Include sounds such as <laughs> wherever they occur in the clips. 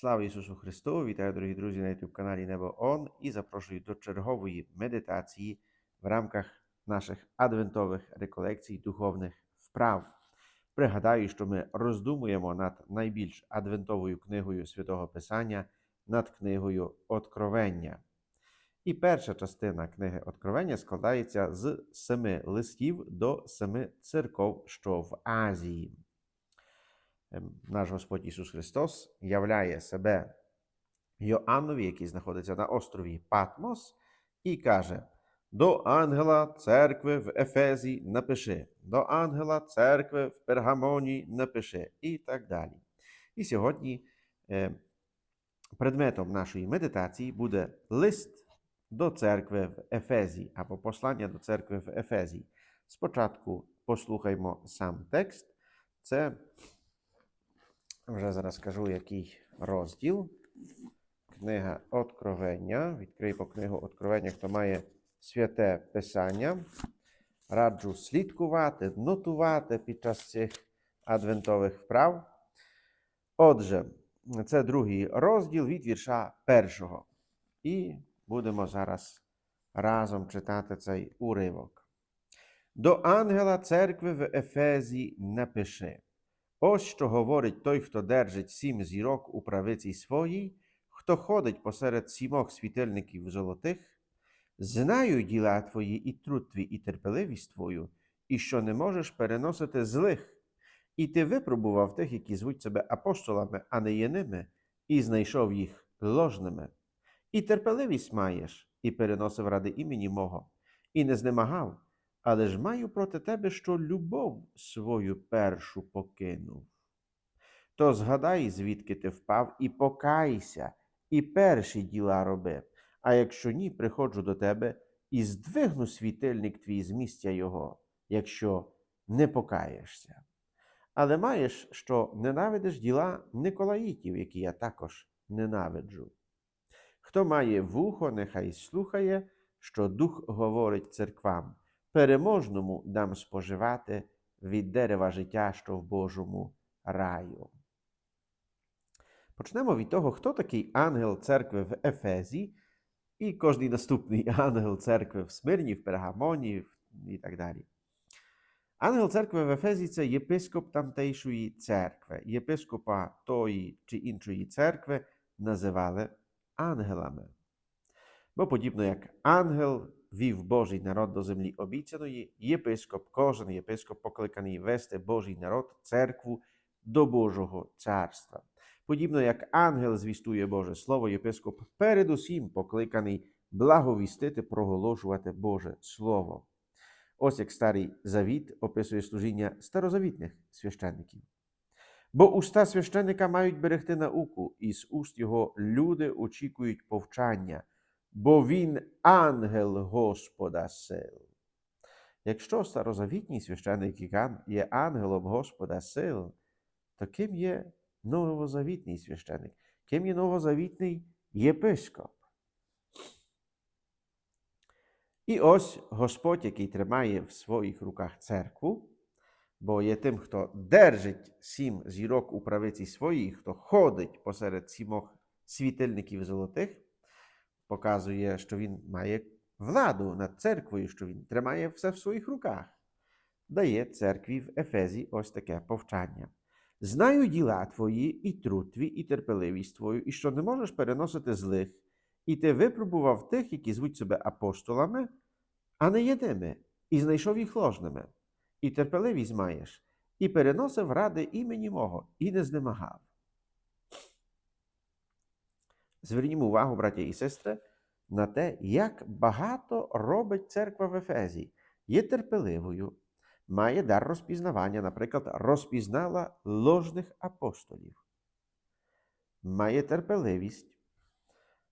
Слава Ісусу Христу! Вітаю, дорогі друзі, на youtube каналі Небо Он і запрошую до чергової медитації в рамках наших адвентових реколекцій духовних вправ. Пригадаю, що ми роздумуємо над найбільш адвентовою книгою Святого Писання, над книгою Откровення. І перша частина книги Откровення складається з семи листів до семи церков, що в Азії. Ем, Наш Господь Ісус Христос являє себе Йоаннові, який знаходиться на острові Патмос, і каже: До ангела церкви в Ефезі напиши, до ангела церкви в Пергамоні напиши, і так далі. І сьогодні е, предметом нашої медитації буде лист до церкви в Ефезі або послання до церкви в Ефезі. Спочатку послухаймо сам текст. Це вже зараз скажу, який розділ. Книга Откровення. Відкрий по книгу Откровення, хто має святе Писання. Раджу слідкувати, нотувати під час цих адвентових вправ. Отже, це другий розділ від вірша першого. І будемо зараз разом читати цей уривок. До ангела церкви в Ефезі напиши. Ось що говорить той, хто держить сім зірок у правиці своїй, хто ходить посеред сімох світильників золотих, знаю діла твої і труд твій, і терпеливість твою, і що не можеш переносити злих. І ти випробував тих, які звуть себе апостолами, а не є ними, і знайшов їх ложними. І терпеливість маєш, і переносив ради імені мого, і не знемагав, але ж маю проти тебе, що любов свою першу покинув. То згадай, звідки ти впав, і покайся, і перші діла роби. А якщо ні, приходжу до тебе і здвигну світильник твій з місця його, якщо не покаєшся. Але маєш, що ненавидиш діла Николаїтів, які я також ненавиджу. Хто має вухо, нехай слухає, що дух говорить церквам переможному дам споживати від дерева життя, що в Божому раю. Почнемо від того, хто такий ангел церкви в Ефезі, і кожний наступний <laughs> ангел церкви в Смирні, в Пергамоні і так далі. Ангел церкви в Ефезі це єпископ тамтейшої церкви. Єпископа тої чи іншої церкви називали ангелами. Бо подібно як ангел вів Божий народ до землі обіцяної, єпископ, кожен єпископ покликаний вести Божий народ, церкву до Божого царства. Подібно як ангел звістує Боже Слово, єпископ передусім покликаний благовістити, проголошувати Боже Слово. Ось як старий завіт описує служіння старозавітних священників. Бо уста священника мають берегти науку, і з уст його люди очікують повчання бо він ангел Господа сил. Якщо старозавітній священник Іган є ангелом Господа сил, то ким є новозавітний священник? Ким є новозавітний єпископ? І ось Господь, який тримає в своїх руках церкву, бо є тим, хто держить сім зірок у правиці своїй, хто ходить посеред сімох світильників золотих показує, що він має владу над церквою, що він тримає все в своїх руках. Дає церкві в Ефезі ось таке повчання. Знаю діла твої, і труд твій, і терпеливість твою, і що не можеш переносити злих, і ти випробував тих, які звуть себе апостолами, а не єдими, і знайшов їх ложними, і терпеливість маєш, і переносив ради імені мого, і не знемагав. Звернімо увагу, браття і сестри, на те, як багато робить церква в Ефезі. Є терпеливою, має дар розпізнавання, наприклад, розпізнала ложних апостолів, має терпеливість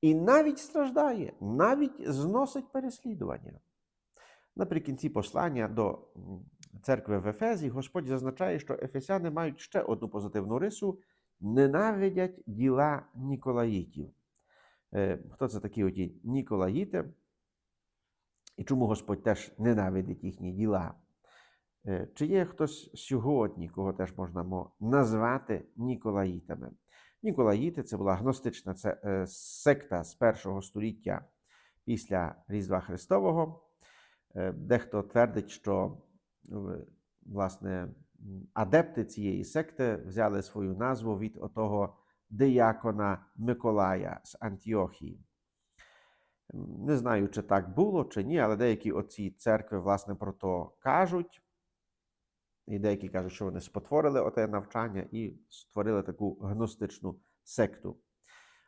і навіть страждає, навіть зносить переслідування. Наприкінці послання до церкви в Ефезі Господь зазначає, що ефесяни мають ще одну позитивну рису ненавидять діла Ніколаїтів. Е, хто це такі оті Ніколаїти? І чому Господь теж ненавидить їхні діла? Е, чи є хтось сьогодні, кого теж можна назвати Ніколаїтами? Ніколаїти це була гностична е, секта з першого століття після Різдва Христового. Дехто твердить, що власне адепти цієї секти взяли свою назву від отого диякона Миколая з Антіохії. Не знаю, чи так було, чи ні, але деякі оці церкви, власне, про то кажуть. І деякі кажуть, що вони спотворили оте навчання і створили таку гностичну секту.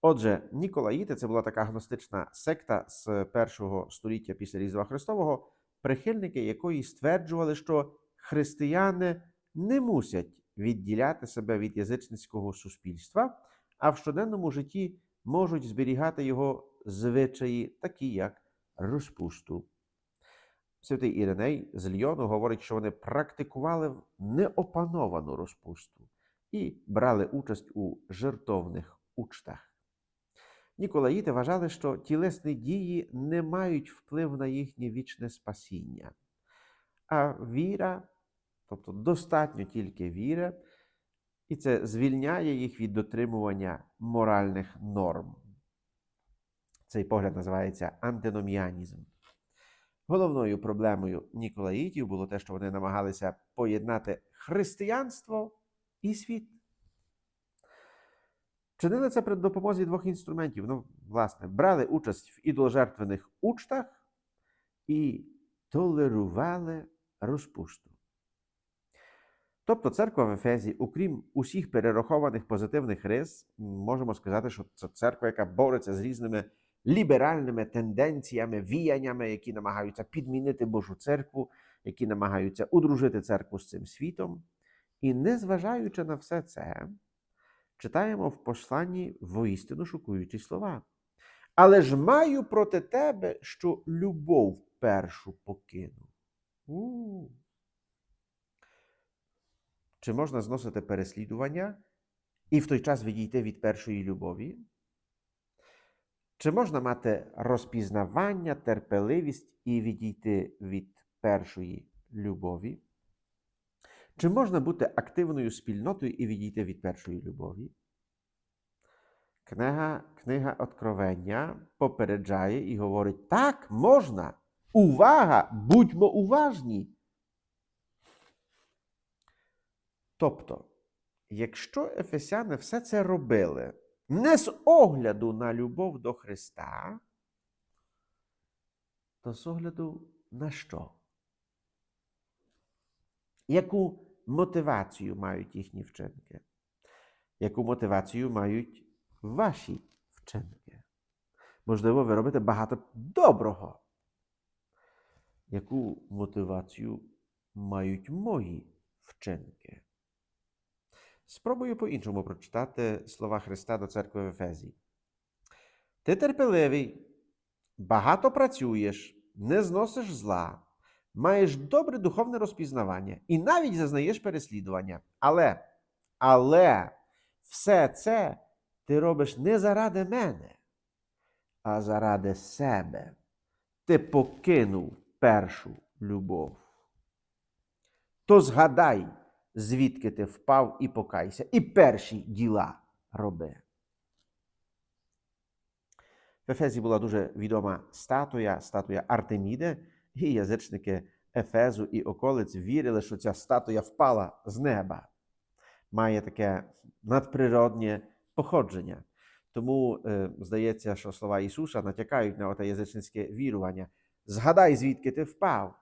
Отже, Ніколаїти це була така гностична секта з першого століття після Різдва Христового, прихильники якої стверджували, що християни не мусять відділяти себе від язичницького суспільства, а в щоденному житті можуть зберігати його звичаї, такі як розпусту. Святий Іриней з Льйону говорить, що вони практикували неопановану розпусту і брали участь у жертовних учтах. Ніколаїти вважали, що тілесні дії не мають вплив на їхнє вічне спасіння, а віра, тобто достатньо тільки віра, і це звільняє їх від дотримування моральних норм. Цей погляд називається антиноміанізм. Головною проблемою Ніколаїтів було те, що вони намагалися поєднати християнство і світ. Чинили це при допомозі двох інструментів. Ну, власне, брали участь в ідоложертвених учтах і толерували розпусту. Тобто церква в Ефезі, окрім усіх перерахованих позитивних рис, можемо сказати, що це церква, яка бореться з різними ліберальними тенденціями, віяннями, які намагаються підмінити Божу церкву, які намагаються удружити церкву з цим світом. І незважаючи на все це, читаємо в посланні воістину шокуючі слова. Але ж маю проти тебе, що любов першу покинув. У. Чи можна зносити переслідування і в той час відійти від першої любові? Чи можна мати розпізнавання, терпеливість і відійти від першої любові? Чи можна бути активною спільнотою і відійти від першої любові? Книга, книга Откровення попереджає і говорить: так, можна. Увага! Будьмо уважні. Тобто, якщо ефесяни все це робили не з огляду на любов до Христа, то з огляду на що? Яку мотивацію мають їхні вчинки? Яку мотивацію мають ваші вчинки? Можливо, ви робите багато доброго. Яку мотивацію мають мої вчинки? Спробую по-іншому прочитати слова Христа до церкви в Ефезі. Ти терпеливий, багато працюєш, не зносиш зла, маєш добре духовне розпізнавання і навіть зазнаєш переслідування. Але, але все це ти робиш не заради мене, а заради себе. Ти покинув першу любов. То згадай, звідки ти впав і покайся, і перші діла роби. В Ефезі була дуже відома статуя, статуя Артеміди, і язичники Ефезу і околиць вірили, що ця статуя впала з неба. Має таке надприроднє походження. Тому е, здається, що слова Ісуса натякають на оте язичницьке вірування. Згадай, звідки ти впав.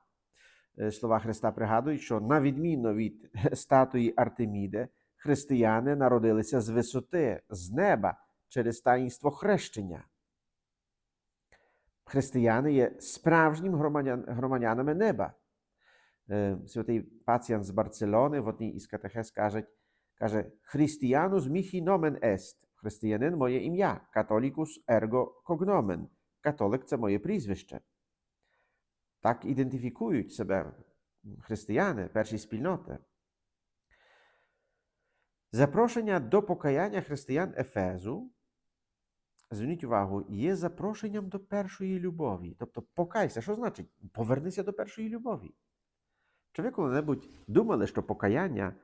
Е, Слова Христа пригадують, що на відміну від <laughs> статуї Артеміди, християни народилися з висоти, з неба через таїнство хрещення. Християни є справжнім громадян, громадянами неба. Е, Святий пацієнт з Барселони в одній із катехез каже, каже Християнус mihi nomen est. Християнин моє ім'я, католікус ерго когномен. Католик це моє прізвище. Так ідентифікують себе християни, перші спільноти. Запрошення до покаяння християн Ефезу, зверніть увагу, є запрошенням до першої любові. Тобто покайся, що значить? Повернися до першої любові. Чи ви коли-небудь думали, що покаяння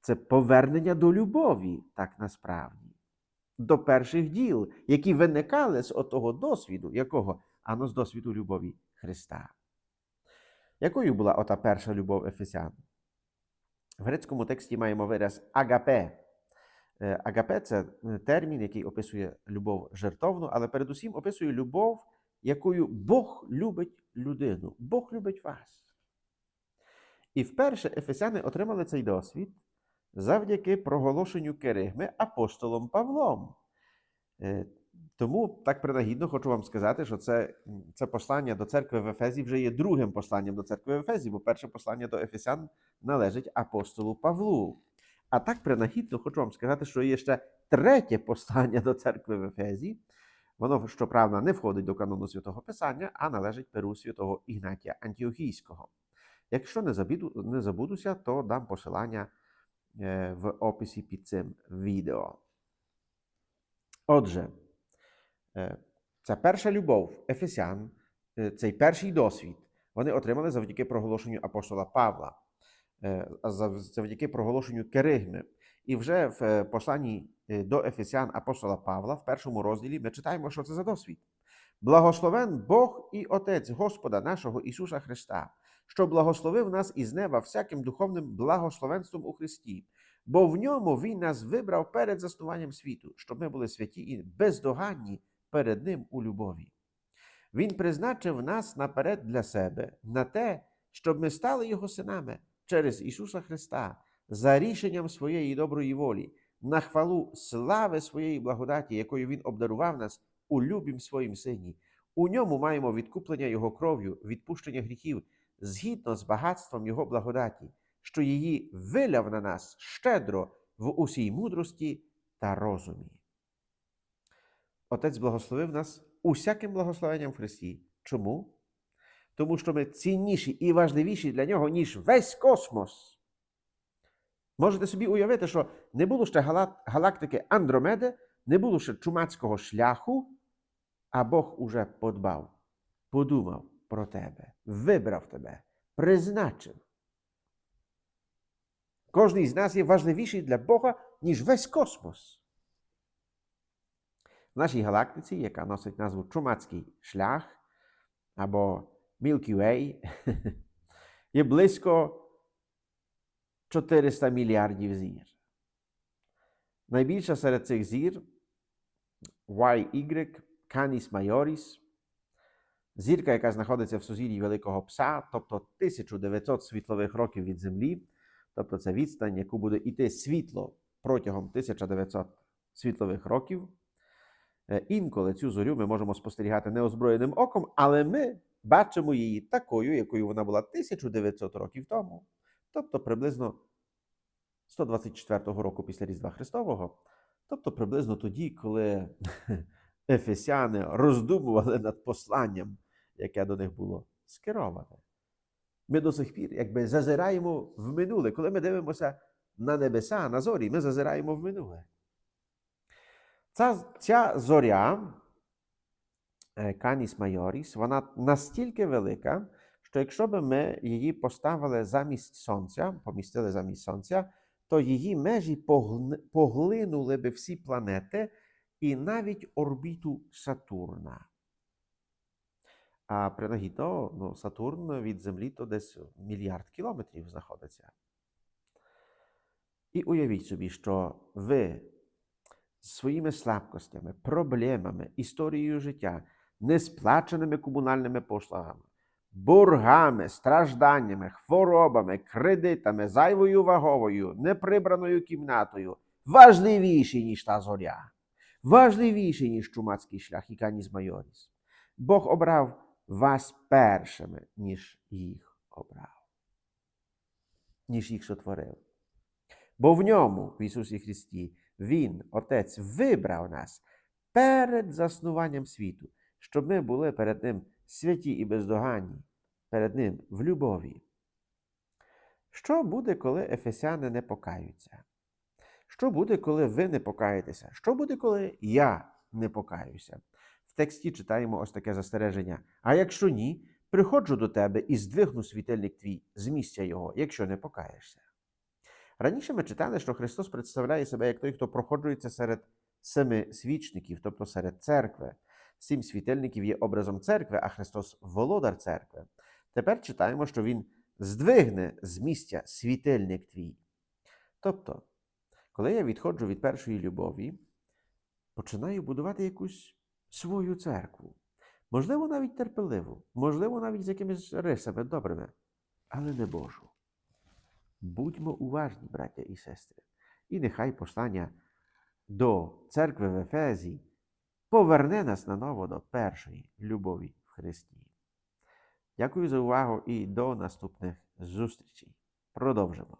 це повернення до любові, так насправді? до перших діл, які виникали з отого досвіду, якого? Ано з досвіду любові Христа. Якою була ота перша любов Ефесян? В грецькому тексті маємо вираз агапе. Е, Агапе це е, термін, який описує любов жертовну, але передусім описує любов, якою Бог любить людину. Бог любить вас. І вперше ефесяни отримали цей досвід завдяки проголошенню керигми апостолом Павлом. Тому так принагідно хочу вам сказати, що це, це послання до церкви в Ефезі вже є другим посланням до церкви в Ефезі, бо перше послання до Ефесян належить апостолу Павлу. А так принагідно хочу вам сказати, що є ще третє послання до церкви в Ефезі. Воно, щоправда, не входить до канону святого Писання, а належить перу святого Ігнатія Антіохійського. Якщо не, забіду, не забудуся, то дам посилання е, в описі під цим відео. Отже, ця перша любов Ефесян, е, цей перший досвід, вони отримали завдяки проголошенню апостола Павла, е, завдяки проголошенню керигми. І вже в е, посланні е, до Ефесян апостола Павла, в першому розділі, ми читаємо, що це за досвід. Благословен Бог і Отець Господа нашого Ісуса Христа, що благословив нас із неба всяким духовним благословенством у Христі, бо в ньому Він нас вибрав перед заснуванням світу, щоб ми були святі і бездоганні перед Ним у любові. Він призначив нас наперед для себе на те, щоб ми стали Його синами через Ісуса Христа за рішенням своєї доброї волі, на хвалу слави своєї благодаті, якою Він обдарував нас у любім своїм сині. У ньому маємо відкуплення Його кров'ю, відпущення гріхів, згідно з багатством Його благодаті, що її виляв на нас щедро в усій мудрості та розумі. Отець благословив нас усяким благословенням в Христі. Чому? Тому що ми цінніші і важливіші для нього, ніж весь космос. Можете собі уявити, що не було ще галактики Андромеди, не було ще чумацького шляху, а Бог уже подбав, подумав про тебе, вибрав тебе, призначив. Кожний з нас є важливіший для Бога, ніж весь космос. Нашій галактиці, яка носить назву Чумацький шлях або Milky Way, є близько 400 мільярдів зір. Найбільша серед цих зір YY Canis Majoris, зірка, яка знаходиться в сузір'ї Великого Пса, тобто 1900 світлових років від Землі, тобто це відстань, яку буде йти світло протягом 1900 світлових років. Е, Інколи цю зорю ми можемо спостерігати неозброєним оком, але ми бачимо її такою, якою вона була 1900 років тому, тобто приблизно 124 року після Різдва Христового, тобто приблизно тоді, коли <laughs> ефесяни роздумували над посланням, яке до них було скероване. Ми до сих пір якби зазираємо в минуле. Коли ми дивимося на небеса, на зорі, ми зазираємо в минуле. Ця, ця зоря, е, Canis Majoris, вона настільки велика, що якщо б ми її поставили замість сонця, помістили замість сонця, то її межі поглинули би всі планети і навіть орбіту Сатурна. А принагідно, ну, Сатурн від Землі то десь мільярд кілометрів знаходиться. І уявіть собі, що ви своїми слабкостями, проблемами, історією життя, несплаченими комунальними послугами, боргами, стражданнями, хворобами, кредитами, зайвою ваговою, неприбраною кімнатою важливіші, ніж та зоря, важливіші, ніж чумацький шлях і каніс майоріс. Бог обрав вас першими, ніж їх обрав, ніж їх сотворив. Бо в ньому, в Ісусі Христі, Він, Отець, вибрав нас перед заснуванням світу, щоб ми були перед Ним святі і бездоганні, перед Ним в любові. Що буде, коли ефесяни не покаються? Що буде, коли ви не покаєтеся? Що буде, коли я не покаюся? В тексті читаємо ось таке застереження. А якщо ні, приходжу до тебе і здвигну світильник твій з місця його, якщо не покаєшся. Раніше ми читали, що Христос представляє себе як той, хто проходжується серед семи свічників, тобто серед церкви. Сім світильників є образом церкви, а Христос володар церкви. Тепер читаємо, що Він здвигне з місця світильник твій. Тобто, коли я відходжу від першої любові, починаю будувати якусь свою церкву. Можливо, навіть терпеливу, можливо, навіть з якимись рисами добрими, але не Божу. Будьмо уважні, браття і сестри, і нехай послання до церкви в Ефезі поверне нас наново до першої любові в Христі. Дякую за увагу і до наступних зустрічей. Продовжимо.